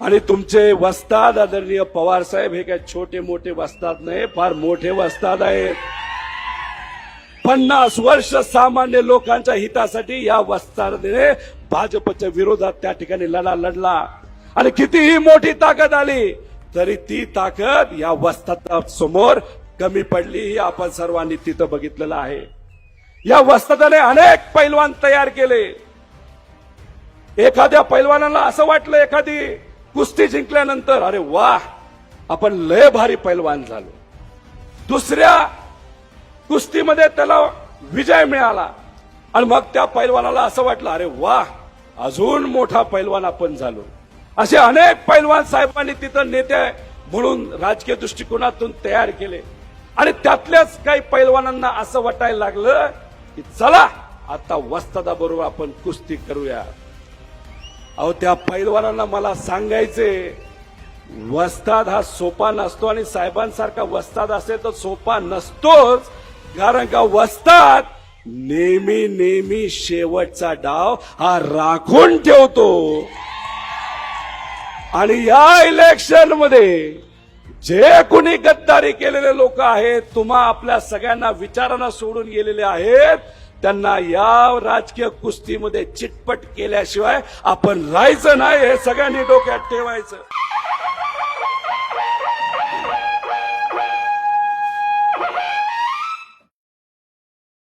आणि तुमचे वस्ताद आदरणीय पवार साहेब हे काय छोटे मोठे वस्ताद नाही फार मोठे वस्ताद आहेत. पन्नास वर्ष सामान्य लोकांच्या हितासाठी या वस्तादने भाजपच्या विरोधात त्या ठिकाणी लढा लढला. आणि कितीही मोठी ताकद आली तरी ती ताकद या वस्तादा समोर कमी पडली ही आपण सर्वांनी तिथं बघितलेलं आहे. या वस्तादाने अनेक पैलवान तयार केले. एखाद्या पैलवानाला असं वाटलं एखादी कुस्ती जिंकल्यानंतर अरे वा आपण लय भारी पैलवान झालो. दुसऱ्या कुस्तीमध्ये त्याला विजय मिळाला. आणि मग त्या पैलवानाला असं वाटलं अरे वा अजून मोठा पैलवान आपण झालो. असे अनेक पैलवान साहेबांनी तिथं नेते म्हणून राजकीय दृष्टिकोनातून तयार केले. आणि त्यातल्याच काही पैलवानांना असं वाटायला लागलं की चला आता वस्तादा बरोबर आपण कुस्ती करूया. अहो त्या पैलवानांना मला सांगायचे वस्ताद हा सोपा नसतो आणि साहेबांसारखा वस्ताद असेल तर सोपा नसतोच. कारण का वस्ताद नेहमी नेहमी शेवटचा डाव हा राखून ठेवतो. आणि या इलेक्शनमध्ये जे कुणी गद्दारी केलेले लोक आहेत तुम्हा आपल्या सगळ्यांना विचारांना सोडून गेलेले आहेत त्यांना या राजकीय कुस्तीमध्ये चिटपट केल्याशिवाय आपण राहायचं नाही हे सगळ्यांनी डोक्यात ठेवायचं.